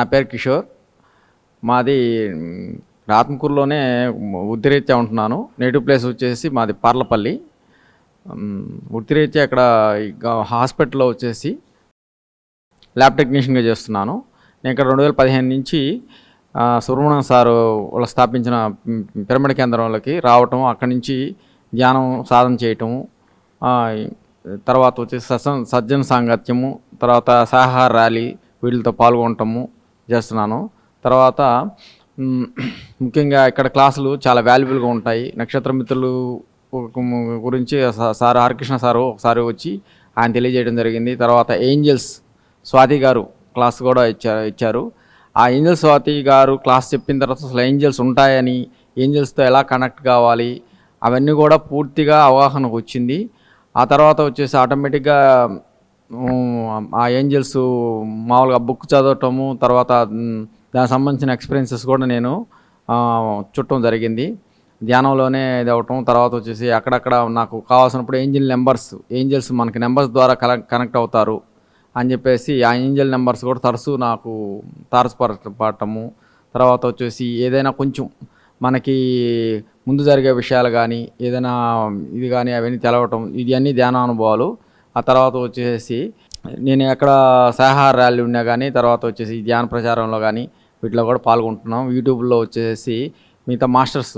నా పేరు కిషోర్. మాది రాత్మకూరులోనే ఆత్మకూరులోనే వృత్తిరీత్యా ఉంటున్నాను. నేటివ్ ప్లేస్ వచ్చేసి మాది పార్లపల్లి. మ్, వృత్తిరీత్యా ఇక్కడ హాస్పిటల్లో వచ్చేసి ల్యాబ్ టెక్నీషియన్గా చేస్తున్నాను. నేను ఇక్కడ రెండు వేల పదిహేను నుంచి సుబ్రహ్మణ్యం సారు వాళ్ళు స్థాపించిన పిరమిడ్ కేంద్రంలోకి రావటం అక్కడి నుంచి ధ్యానం సాధన చేయటము తర్వాత వచ్చేసి సజ్జన సాంగత్యము తర్వాత సాహార ర్యాలీ వీళ్ళతో పాల్గొనటము చేస్తున్నాను. తర్వాత ముఖ్యంగా ఇక్కడ క్లాసులు చాలా వాల్యుబుల్గా ఉంటాయి. నక్షత్ర మిత్రులు గురించి సార్ హరికృష్ణ సారు ఒకసారి వచ్చి ఆయన తెలియజేయడం జరిగింది. తర్వాత ఏంజల్స్ స్వాతి గారు క్లాస్ కూడా ఇచ్చారు ఇచ్చారు. ఆ ఏంజల్ స్వాతి గారు క్లాస్ చెప్పిన తర్వాత అసలు ఏంజల్స్ ఉంటాయని ఏంజల్స్తో ఎలా కనెక్ట్ కావాలి అవన్నీ కూడా పూర్తిగా అవగాహనకు వచ్చింది. ఆ తర్వాత వచ్చేసి ఆటోమేటిక్గా ఆ ఏంజల్స్ మామూలుగా బుక్ చదవటము తర్వాత దానికి సంబంధించిన ఎక్స్పీరియన్సెస్ కూడా నేను చుట్టం జరిగింది. ధ్యానంలోనే ఇది అవటం తర్వాత వచ్చేసి అక్కడక్కడ నాకు కావాల్సినప్పుడు ఏంజిల్ నెంబర్స్ ఏంజల్స్ మనకి నెంబర్స్ ద్వారా కనెక్ట్ కనెక్ట్ అవుతారు అని చెప్పేసి ఆ ఏంజల్ నెంబర్స్ కూడా తరచూ నాకు తారసపడటము తర్వాత వచ్చేసి ఏదైనా కొంచెం మనకి ముందు జరిగే విషయాలు కానీ ఏదైనా ఇది కానీ అవన్నీ తెలవటం ఇది అన్నీ ధ్యాన అనుభవాలు ఆ తర్వాత వచ్చేసి నేను ఎక్కడ సహార ర్యాలీ ఉన్నా కానీ తర్వాత వచ్చేసి ధ్యాన ప్రచారంలో కానీ వీటిలో కూడా పాల్గొంటున్నాం. యూట్యూబ్లో వచ్చేసి మిగతా మాస్టర్స్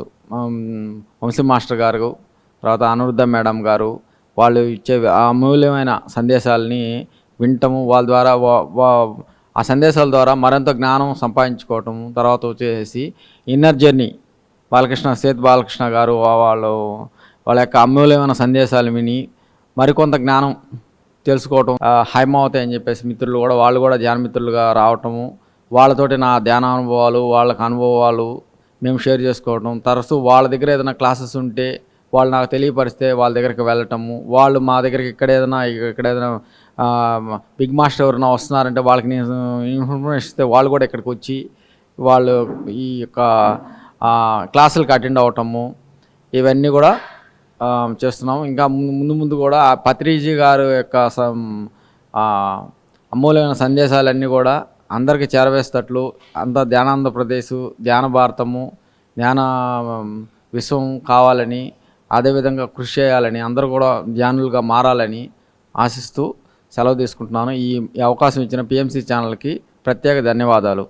వంశీ మాస్టర్ గారు తర్వాత అనురుద్ధ మేడం గారు వాళ్ళు ఇచ్చే ఆ అమూల్యమైన సందేశాలని వింటము వాళ్ళ ద్వారా వా- వా- ఆ సందేశాల ద్వారా మరింత జ్ఞానం సంపాదించుకోవటం తర్వాత వచ్చేసి ఇన్నర్ జర్నీ బాలకృష్ణ సేత్ బాలకృష్ణ గారు వాళ్ళు వాళ్ళ యొక్క అమూల్యమైన సందేశాలు విని మరికొంత జ్ఞానం తెలుసుకోవటం ఆ, హైమావతి అని చెప్పేసి మిత్రులు కూడా వాళ్ళు కూడా ధ్యాన మిత్రులుగా రావటము వాళ్ళతోటి నా ధ్యాన అనుభవాలు వాళ్ళకి అనుభవాలు మేము షేర్ చేసుకోవటం తరచూ వాళ్ళ దగ్గర ఏదైనా క్లాసెస్ ఉంటే వాళ్ళు నాకు తెలియపరిస్తే వాళ్ళ దగ్గరికి వెళ్ళటము వాళ్ళు మా దగ్గరికి ఇక్కడ ఏదైనా ఇక్కడ ఏదైనా బిగ్ మాస్టర్ ఎవరైనా వస్తున్నారంటే వాళ్ళకి నేను ఇన్ఫర్మేషన్ ఇస్తే వాళ్ళు కూడా ఇక్కడికి వచ్చి వాళ్ళు ఈ యొక్క క్లాసులకు అటెండ్ అవటము ఇవన్నీ కూడా చేస్తున్నాం ఇంకా ముందు ముందు కూడా పత్రిజీ గారు యొక్క అమూల్యమైన సందేశాలన్నీ కూడా అందరికీ చేరవేసేటట్లు అంత ధ్యానాంధ్రప్రదేశ్ ధ్యాన భారతము ధ్యాన విశ్వం కావాలని అదేవిధంగా కృషి చేయాలని అందరూ కూడా ధ్యానులుగా మారాలని ఆశిస్తూ సెలవు తీసుకుంటున్నాను. ఈ ఈ అవకాశం ఇచ్చిన పిఎంసి ఛానల్కి ప్రత్యేక ధన్యవాదాలు.